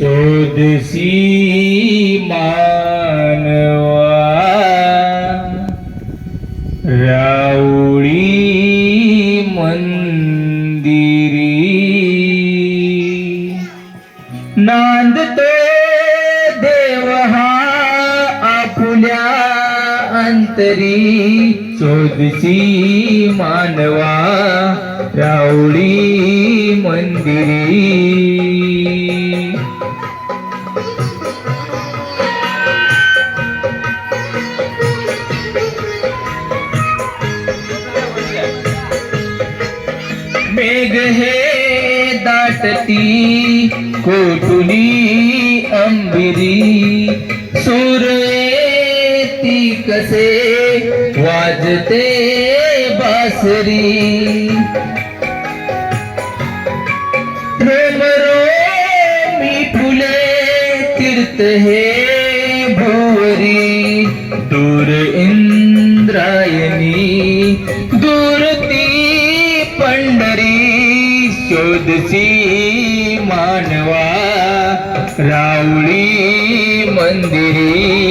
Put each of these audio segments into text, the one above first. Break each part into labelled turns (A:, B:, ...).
A: चोदशी मानवा राऊळी मंदिरी। नांदतो देव हा आपुल्या अंतरी। चोदशी मानवा राऊळी मंदिरी। मेघ हे दाटती कोठुनी अंबिरी? सूर ती कसे वाजते बासरी? भ्रमरो मी फुले तीर्थ हे शोधसी मानवा रावळी मंदिरी.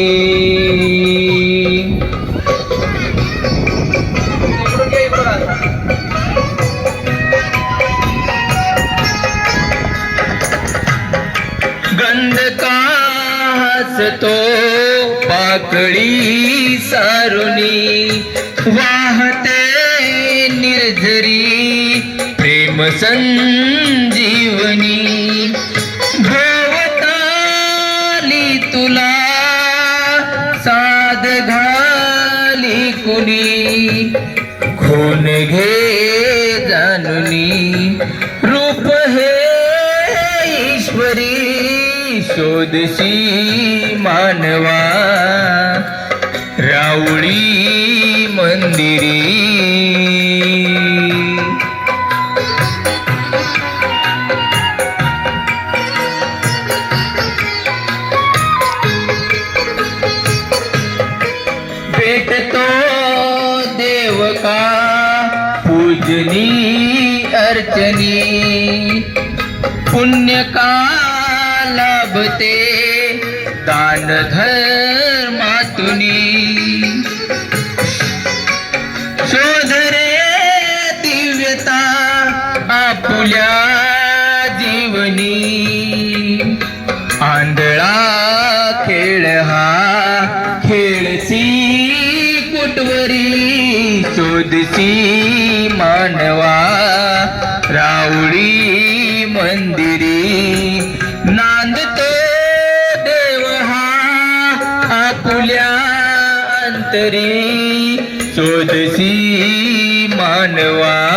A: गंधकासतो पाकळी सारुणी वाहते निर्झरी. प्रेम संजीवनी भोवताली तुला साध घाली कुणी खून घे जानुनी रूप हे ईश्वरी शोधशी मानवा राऊळी मंदिरी भेटतो देव का पूजनी अर्चनी. पुण्य का लाभते दान धर्मातुनी शोधरे दिव्यता आपुल्या जीवनी. आंध पोटवरी शोधसी मानवा राऊळी मंदिरी. नांदतो देव हा आपुल्या अंतरी. शोधसी मानवा